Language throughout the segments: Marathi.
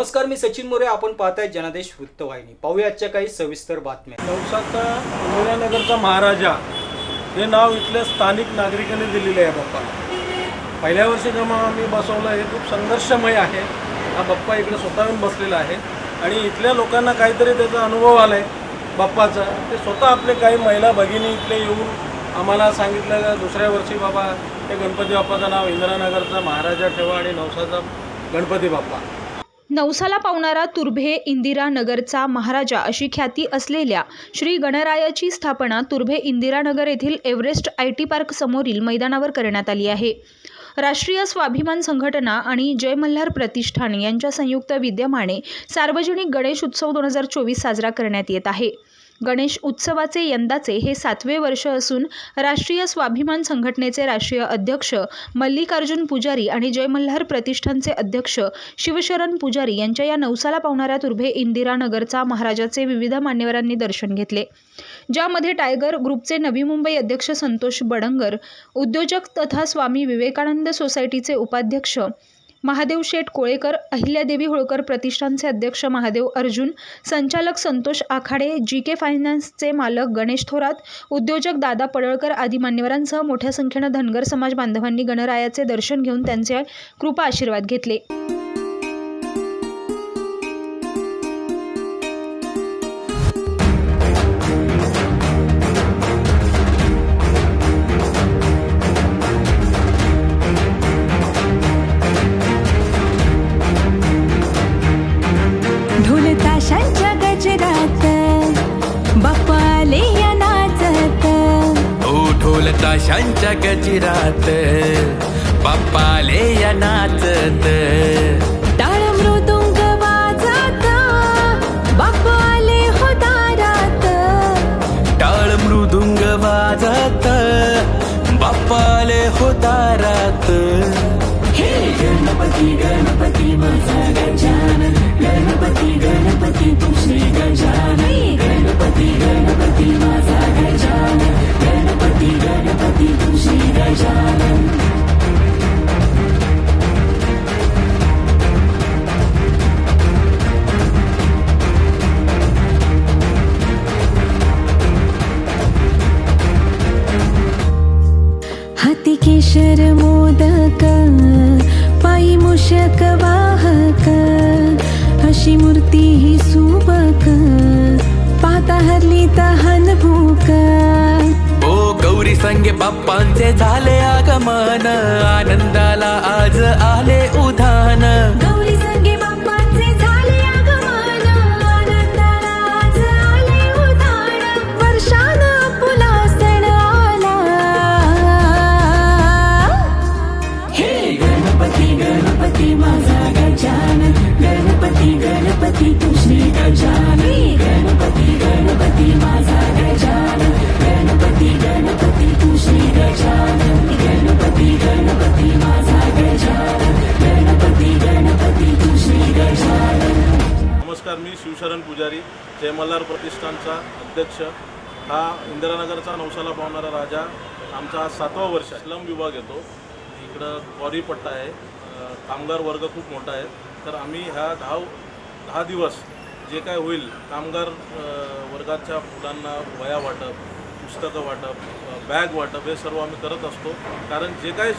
नमस्कार मी सचिन मोरे. आपण पाहताय जनादेश वृत्तवाहिनी. पाहूया आजच्या काही सविस्तर बातम्या. नवसाचा इंदिरानगरचा महाराजा हे नाव इथल्या स्थानिक नागरिकांनी दिलेले आहे बाप्पा. पहिल्या वर्षी जेव्हा आम्ही बसवलं हे खूप संघर्षमय आहे. हा बाप्पा इकडे स्वतः बसलेला आहे. आणि इथल्या लोकांना काहीतरी त्याचा अनुभव आला आहे बाप्पाचा. ते स्वतः आपले काही महिला भगिनी इथले येऊन आम्हाला सांगितलं दुसऱ्या वर्षी बाबा हे गणपती बाप्पाचं नाव इंदिरानगरचा महाराजा ठेवा आणि नवसाचा गणपती बाप्पा. नवसाला पावणारा तुर्भे इंदिरानगरचा महाराजा अशी ख्याती असलेल्या श्री गणरायाची स्थापना तुर्भे इंदिरानगर येथील एव्हरेस्ट आय टी पार्क समोरील मैदानावर करण्यात आली आहे. राष्ट्रीय स्वाभिमान संघटना आणि जय मल्हार प्रतिष्ठान यांच्या संयुक्त विद्यमाने सार्वजनिक गणेश उत्सव दोन हजार चोवीस साजरा करण्यात येत आहे. गणेश उत्सवाचे यंदाचे हे सातवे वर्ष असून राष्ट्रीय स्वाभिमान संघटनेचे राष्ट्रीय अध्यक्ष मल्लिकार्जुन पुजारी आणि जय मल्हार प्रतिष्ठानचे अध्यक्ष शिवशरण पुजारी यांच्या या नवसाला पावणाऱ्या तुर्भे इंदिरानगरचा महाराजाचे विविध मान्यवरांनी दर्शन घेतले. ज्यामध्ये टायगर ग्रुपचे नवी मुंबई अध्यक्ष संतोष बडंगर उद्योजक तथा स्वामी विवेकानंद सोसायटीचे उपाध्यक्ष महादेव शेठ कोळेकर अहिल्यादेवी होळकर प्रतिष्ठानचे अध्यक्ष महादेव अर्जुन संचालक संतोष आखाडे जी के फायनान्सचे मालक गणेश थोरात उद्योजक दादा पडळकर आदी मान्यवरांसह मोठ्या संख्येनं धनगर समाज बांधवांनी गणरायाचे दर्शन घेऊन त्यांचे कृपा आशीर्वाद घेतले. ताशांच्या गजिरात बाप्पाले या नाचत. केशर मोदक पायी मूषक वाहक अशी मूर्ती ही सुबक पाता हरली तहान भूक. ओ गौरी संगे बाप्पांचे झाले आगमन आनंदाला आज आले उधान. गौरी जयमल्हार जय मल्हार प्रतिष्ठानचा अध्यक्ष हा इंदिरानगरचा नवसाला पावणारा राजा. आमचा आज सातवा वर्ष आहे. स्लम विभाग येतो. इकडं क्वारी पट्टा आहे. कामगार वर्ग खूप मोठा आहे. तर आम्ही ह्या दहा दहा दिवस जे काय होईल कामगार वर्गाच्या मुलांना वया वाटप पुस्तकं वाटप बॅग वाटप हे सर्व आम्ही करत असतो. कारण जे काही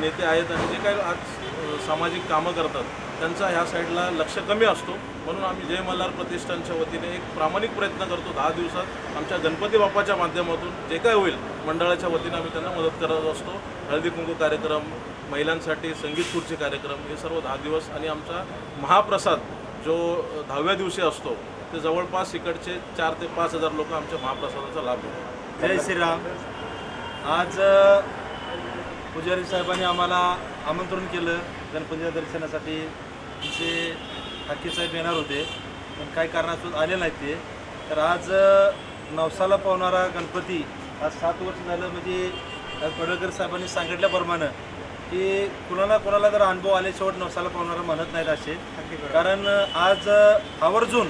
नेते आहेत आणि जे काही आज सामाजिक कामं करतात त्यांचा ह्या साईडला लक्ष कमी असतो. म्हणून आम्ही जय मल्हार प्रतिष्ठानच्या वतीने एक प्रामाणिक प्रयत्न करतो दहा दिवसात. आमच्या गणपती बाप्पाच्या माध्यमातून जे काय होईल मंडळाच्या वतीने आम्ही त्यांना मदत करत असतो. हळदी कुंकू कार्यक्रम महिलांसाठी संगीत खुर्ची कार्यक्रम हे सर्व दहा दिवस. आणि आमचा महाप्रसाद जो दहाव्या दिवशी असतो ते जवळपास इकडचे चार ते पाच हजार लोक आमच्या महाप्रसादाचा लाभ घेतात. जय श्रीराम. आज पुजारी साहेबांनी आम्हाला आमंत्रण केलं गणपतीच्या दर्शनासाठी. तुमचे ठाकीर साहेब येणार होते. पण काही कारणास्तव आले नाहीत ते. तर आज नवसाला पावणारा गणपती आज सात वर्ष झालं म्हणजे आज पडळकर साहेबांनी सांगितल्याप्रमाणे की कुणाला कोणाला जर अनुभव आले शेवट नवसाला पावणारा म्हणत नाहीत असे. कारण आज आवर्जून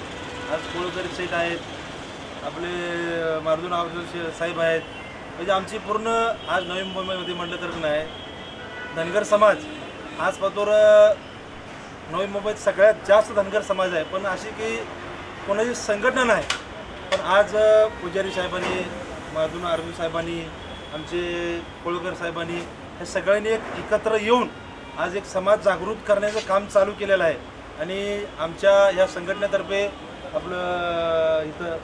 आज कोळकरी सेट आहेत आपले मारुदून आवडे साहेब आहेत. म्हणजे आमची पूर्ण आज नवी मुंबईमध्ये म्हटलं तर नाही. धनगर समाज आज पातोर नवी मुंबईत सगळ्यात जास्त धनगर समाज आहे. पण अशी की कोणाची संघटना नाही. पण आज पुजारी साहेबांनी माधुन अरविंद साहेबांनी आमचे कोळकर साहेबांनी हे सगळ्यांनी एक एकत्र येऊन आज एक समाज जागृत करण्याचं काम चालू केलेलं आहे. आणि आमच्या या संघटनेतर्फे आपलं इथं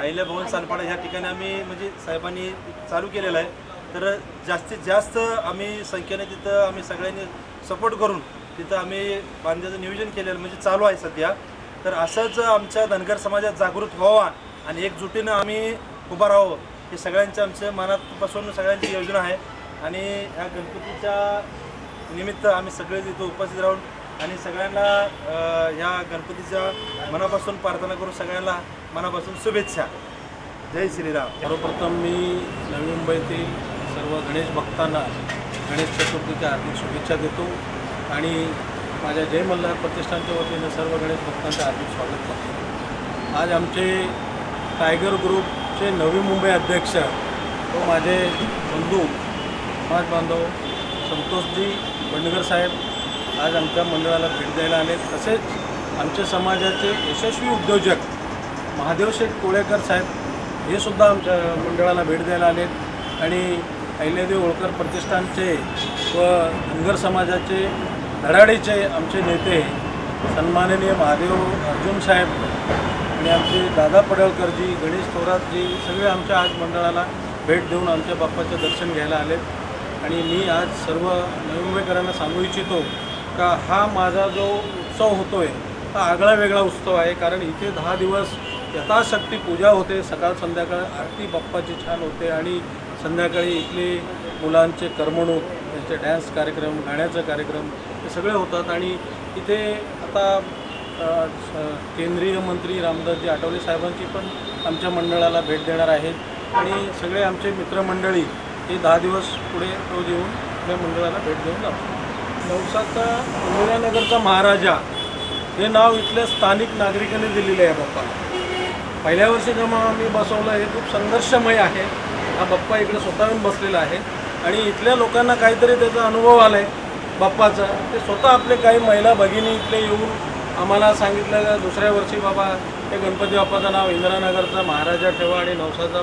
आईल्या भवन सानपाडा ह्या ठिकाणी आम्ही म्हणजे साहेबांनी चालू केलेलं आहे. तर जास्तीत जास्त आम्ही संख्येने तिथं आम्ही सगळ्यांनी सपोर्ट करून तिथं आम्ही बांधण्याचं नियोजन केलेलं म्हणजे चालू आहे सध्या. तर असंच आमच्या धनगर समाजात जागृत व्हावा आणि एकजुटीनं आम्ही उभा राहावं हे सगळ्यांच्या आमच्या मनापासून सगळ्यांची योजना आहे. आणि ह्या गणपतीच्या निमित्त आम्ही सगळे तिथं उपस्थित राहून आणि सगळ्यांना ह्या गणपतीच्या मनापासून प्रार्थना करून सगळ्यांना मनापासून शुभेच्छा. जय श्रीराम. सर्वप्रथम मी नवी मुंबईतील सर्व गणेश भक्तांना गणेश चतुर्थीच्या हार्दिक शुभेच्छा देतो. आणि माझ्या जय मल्हार प्रतिष्ठानच्या वतीनं सर्व गणेश भक्तांचं हार्दिक स्वागत करतो. आज आमचे टायगर ग्रुपचे नवी मुंबई अध्यक्ष व माझे बंधू समाज बांधव संतोषजी बंडगर साहेब आज आमच्या मंडळाला भेट द्यायला आले तसेच आमच्या समाजाचे यशस्वी उद्योजक महादेव शेठ कोळेकर साहेब हे सुद्धा आमच्या मंडळाला भेट द्यायला आलेत. आणि अहिल्यादेव होळकर प्रतिष्ठानचे व धनगर समाजाचे धडाडीचे आमचे नेते सन्माननीय महादेव अर्जुन साहेब आणि आमचे दादा पडळकरजी गणेश थोरातजी सगळे आमच्या आज मंडळाला भेट देऊन आमच्या बाप्पाचं दर्शन घ्यायला आलेत. आणि मी आज सर्व नवी सांगू इच्छितो का हा माझा जो उत्सव होतो आहे हा आगळा वेगळा उत्सव आहे. कारण इथे दहा दिवस यथाशक्ती पूजा होते. सकाळ संध्याकाळ आरती बाप्पाची छान होते आणि संध्याकाळी इथले मुलांचे करमणूक त्यांचे डॅन्स कार्यक्रम गाण्याचा कार्यक्रम सगळे होतात आणि इथे आता केंद्रीय मंत्री रामदासजी आठवले साहेबांची पण आमच्या मंडळाला भेट देणार आहेत. आणि सगळे आमचे मित्रमंडळी हे दहा दिवस पुढे रोज येऊन आपल्या मंडळाला भेट देऊन जातात. नवसाचा इंदिरानगरचा महाराजा हे नाव इथल्या स्थानिक नागरिकांनी दिलेलं आहे बाप्पा. पहिल्या वर्षी जेव्हा आम्ही बसवलं हे खूप संघर्षमय आहे. हा बाप्पा इकडे स्वतःहून बसलेला आहे. आणि इथल्या लोकांना काहीतरी त्याचा अनुभव आला आहे बाप्पाचं. ते स्वतः आपले काही महिला भगिनी इथले येऊन आम्हाला सांगितलं दुसऱ्या वर्षी बाबा हे गणपती बाप्पाचं नाव इंदिरानगरचा महाराजा ठेवा आणि नवसाचा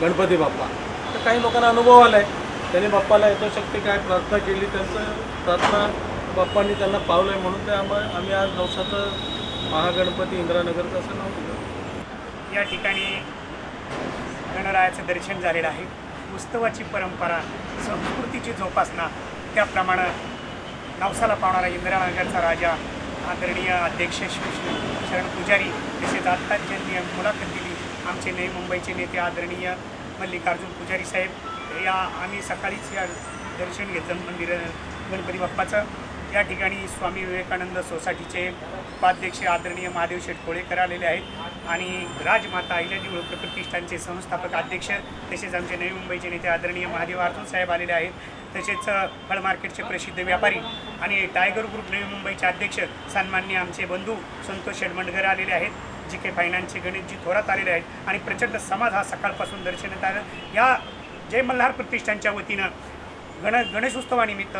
गणपती बाप्पा. तर काही लोकांना अनुभव आला आहे त्यांनी बाप्पाला यथोशक्ती काय प्रार्थना केली त्यांचं प्रार्थना बाप्पांनी त्यांना पावलं आहे म्हणून ते आम्हा आम्ही आज नवसाचं महागणपती इंदिरानगरचं असं नाव दिलं. या ठिकाणी गणरायाचं दर्शन झालेलं आहे. उत्सवाची परंपरा संस्कृतीची जोपासना त्याप्रमाणे नवसाला पावणारा इंदिरानगरचा राजा आदरणीय अध्यक्ष श्री श्री शरण पुजारी तसेच आत्ताच ज्यांनी मुलाखत दिली आमचे नवी मुंबईचे नेते आदरणीय मल्लिकार्जुन पुजारी साहेब. या आम्ही सकाळीच या दर्शन घेतलं मंदिर गणपती बाप्पाचं. या ठिकाणी स्वामी विवेकानंद सोसायटीचे उपाध्यक्ष आदरणीय महादेव शेटकोळेकर आलेले आहेत. आणि राजमाता इलाजी होळकर प्रतिष्ठानचे संस्थापक अध्यक्ष तसेच आमचे नवी मुंबईचे नेते आदरणीय महादेव आर्थूर साहेब आलेले आहेत. तसेच फळ मार्केटचे प्रसिद्ध व्यापारी आणि टायगर ग्रुप नवी मुंबईचे अध्यक्ष सन्मान्य आमचे बंधू संतोष शेडमंडगर आलेले आहेत. जी के फायनान्सचे गणेशजी थोरात आलेले आहेत आणि प्रचंड समाज हा सकाळपासून दर्शनात आला. या जय मल्हार प्रतिष्ठानच्या वतीनं गण गणेशोत्सवानिमित्त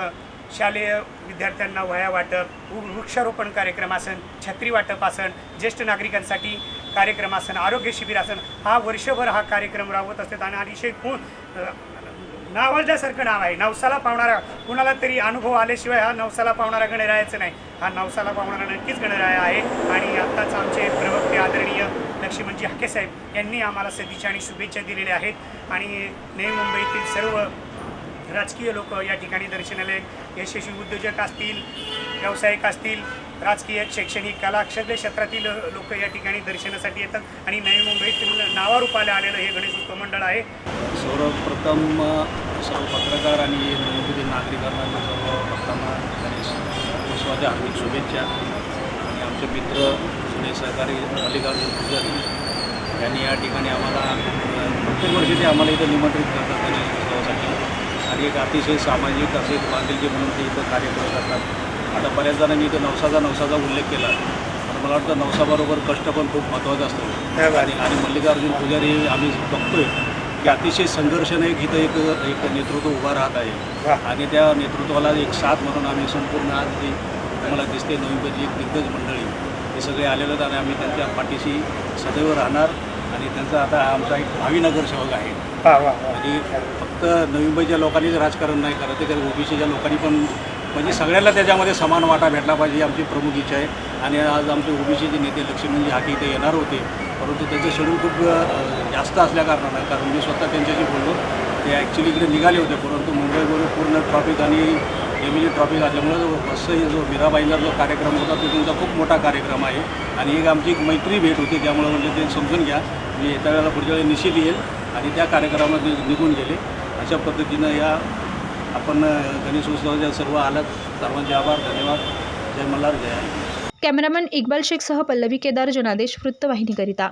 शालेय विद्यार्थ्यांना वह्या वाटप वृ- वृक्षारोपण कार्यक्रम असन छत्री वाटप असन ज्येष्ठ नागरिकांसाठी कार्यक्रम असन आरोग्य शिबिर असन हा वर्षभर हा कार्यक्रम राबवत असतात आणि अतिशय कोण नावाजल्यासारखं नाव आहे. नवसाला पावणारा कुणाला तरी अनुभव आल्याशिवाय हा नवसाला पावणारा गणरायाचं नाही. हा नवसाला पावणारा नक्कीच गणराया आहे. आणि आत्ताच आमचे प्रवक्ते आदरणीय लक्ष्मणजी हाकेसाहेब यांनी आम्हाला सदिच्छा आणि शुभेच्छा दिलेल्या आहेत. आणि नवी मुंबईतील सर्व राजकीय लोक या ठिकाणी दर्शनाला यशस्वी उद्योजक असतील व्यावसायिक असतील राजकीय शैक्षणिक कला सगळ्या क्षेत्रातील लोक या ठिकाणी दर्शनासाठी येतात आणि नवी मुंबईतील नावारूपाला आलेलं हे गणेश उत्सव मंडळ आहे. सर्वप्रथम सर्व पत्रकार आणि नवीन नागरिकांना मी सर्व गणेश उत्सवाच्या हार्दिक शुभेच्छा. आणि आमचे मित्र जुने सहकारी मल्लिकार्जुन पुजारी यांनी या ठिकाणी आम्हाला प्रत्येक वर्षी ते आम्हाला इथं निमंत्रित करतात गणेश उत्सवासाठी. आणि एक अतिशय सामाजिक असे एक बांधिलकी म्हणून ते इथं कार्य करत असतात. आता बऱ्याच जणांनी इथं नवसाचा नवसाचा उल्लेख केला. पण मला वाटतं नवसाबरोबर कष्ट पण खूप महत्त्वाचं असतं आणि आणि मल्लिकार्जुन पुजारी आम्ही बघतोय की अतिशय संघर्षाने एक इथं एक एक नेतृत्व उभा राहत आहे. आणि त्या नेतृत्वाला एक साथ म्हणून आम्ही संपूर्ण आज ही आम्हाला दिसते नवी मुंबईची एक दिग्गज मंडळी हे सगळे आलेले आहेत आणि आम्ही त्यांच्या पाठीशी सदैव राहणार. आणि त्यांचा आता आमचा एक भावी नगरसेवक आहे. आणि फक्त नवी मुंबईच्या लोकांनीच राजकारण नाही करत ते ओबीसीच्या लोकांनी पण म्हणजे सगळ्यांना त्याच्यामध्ये समान वाटा भेटला पाहिजे आमची प्रमुख इच्छा आहे. आणि आज आमचे ओबीसीचे नेते लक्ष्मणजी म्हणजे हाके इथे येणार होते. परंतु त्यांचं शेड्यूल खूप जास्त असल्याकारणानं कारण मी स्वतः त्यांच्याशी बोललो. ते ॲक्च्युली इकडे निघाले होते परंतु मुंबईमध्ये पूर्ण ट्रॉफिक आणि हेवीली ट्रॉफिक असल्यामुळे बस जो मीराबाईंचा जो कार्यक्रम होता तो त्यांचा खूप मोठा कार्यक्रम आहे. आणि एक आमची एक मैत्री भेट होती त्यामुळे म्हणजे ते समजून घ्या. मी येत्या वेळेला पुढच्या वेळी निश्चित येईल. आणि त्या कार्यक्रमात निघून गेले. अशा पद्धतीनं या आपण गणेश उत्सवाच्या सर्व आलात. सर्वांचे आभार धन्यवाद. जय मल्हार जय आहे कॅमेरामॅन इक्बाल शेखसह पल्लवी केदार जनादेश वृत्तवाहिनीकरिता.